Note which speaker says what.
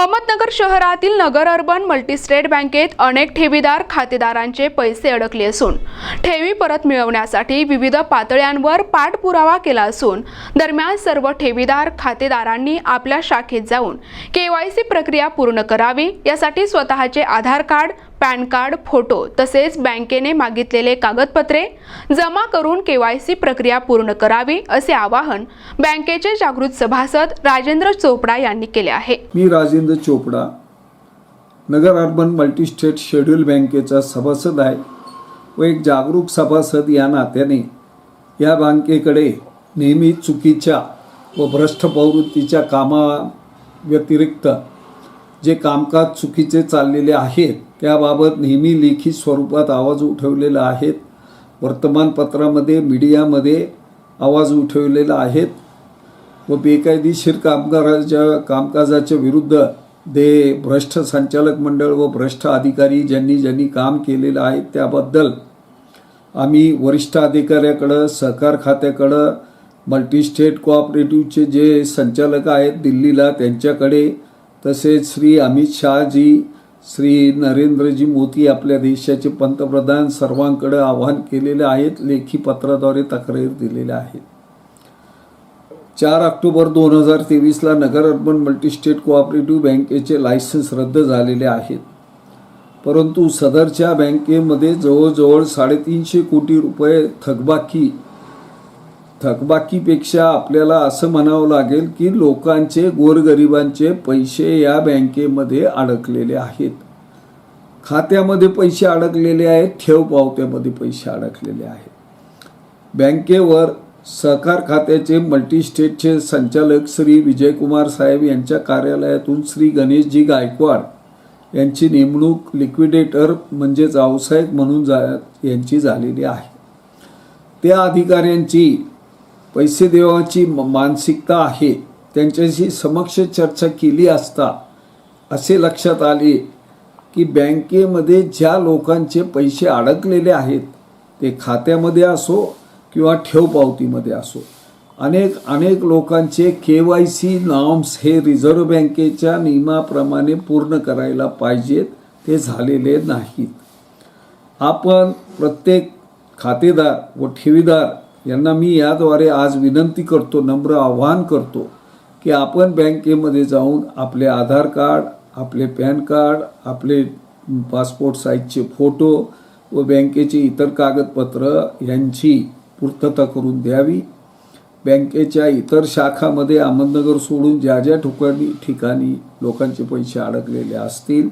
Speaker 1: अहमदनगर शहरातील नगर urban multi-state बँकेत अनेक ठेवीदार खातेदारांचे पैसे अडकले असून ठेवी परत मिळवण्यासाठी विविध पातळ्यांवर पाठपुरावा केला असून दरम्यान सर्व ठेवीदार खातेदारांनी आपल्या शाखेत जाऊन केवायसी प्रक्रिया पूर्ण करावी यासाठी स्वतःचे Aadhaar card PAN card photo तसेच बँकेने मागितलेले कागदपत्रे जमा करून केवायसी प्रक्रिया पूर्ण करावी असे आवाहन बँकेचे जागृत सभासद राजेंद्र चोपडा यांनी केले आहे.
Speaker 2: मी Rajendra Chopda Nagar urban multistate schedule बँकेचा सभासद आहे व एक जागरूक सभासद या नात्याने या बँकेकडे नेहमी चुकीच्या व भ्रष्ट प्रवृत्तीच्या कामा व्यतिरिक्त जे कामकाज चुकीचे चाललेले आहेत त्याबाबत नेहमी लेखी स्वरूपात आवाज उठवलेला आहेत. वर्तमानपत्रामध्ये मीडियामध्ये आवाज उठवलेला आहेत. व बेकायदेशीर कामगाराच्या कामकाजाच्या विरुद्ध ते भ्रष्ट संचालक मंडळ व भ्रष्ट अधिकारी ज्यांनी ज्यांनी काम केलेलं आहे त्याबद्दल आम्ही वरिष्ठ अधिकाऱ्याकडं सहकार खात्याकडं मल्टीस्टेट कोऑपरेटिव्हचे जे संचालक आहेत दिल्लीला त्यांच्याकडे तसेच श्री अमित शहाजी श्री नरेंद्रजी मोदी आपल्या देशाचे पंतप्रधान सर्वांकडे आवाहन केलेले आहेत लेखी पत्राद्वारे तक्रार दिलेल्या आहेत. चार ऑक्टोबर दोन हजार तेवीसला नगर अर्बन मल्टीस्टेट कोऑपरेटिव्ह बँकेचे लायसन्स रद्द झालेले आहेत. परंतु सदरच्या बँकेमध्ये जवळजवळ साडेतीनशे कोटी रुपये थकबाकी थकबाकीपेक्षा आपल्याला असं म्हणावं लागेल की लोकांचे गोरगरिबांचे पैसे या बँकेमध्ये अडकलेले आहेत. खात्यामध्ये पैसे अडकलेले आहेत ठेव पावत्यामध्ये पैसे अडकलेले आहेत. बँकेवर सहकार खात्याचे मल्टीस्टेटचे संचालक श्री विजयकुमार साहेब यांच्या कार्यालयातून श्री गणेशजी गायकवाड यांची नेमणूक लिक्विडेटर म्हणजेच व्यावसायिक म्हणून जा यांची झालेली आहे. त्या अधिकाऱ्यांची पैसे देवाची म- मानसिकता आहे. त्यांच्याशी समक्ष चर्चा केली असता असे लक्षात आले की बँकेमध्ये ज्या लोकांचे पैसे अडकलेले आहेत ते खात्यामध्ये असो किंवा ठेव पावतीमध्ये असो. अनेक अनेक लोकांचे के वाय सी नॉर्म्स हे रिझर्व्ह बँकेच्या नियमाप्रमाणे पूर्ण करायला पाहिजेत ते झालेले नाहीत. आपण प्रत्येक खातेदार व ठेवीदार यांना मी याद्वारे आज विनंती करतो नम्र आवाहन करतो की आपण बँकेमध्ये जाऊन आपले आधार कार्ड आपले पॅन कार्ड आपले पासपोर्ट साईजचे फोटो व बँकेचे इतर कागदपत्र यांची पूर्तता करून द्यावी. बँकेच्या इतर शाखामध्ये अहमदनगर सोडून ज्या ज्या ठिकाणी ठिकाणी लोकांचे पैसे अडकलेले असतील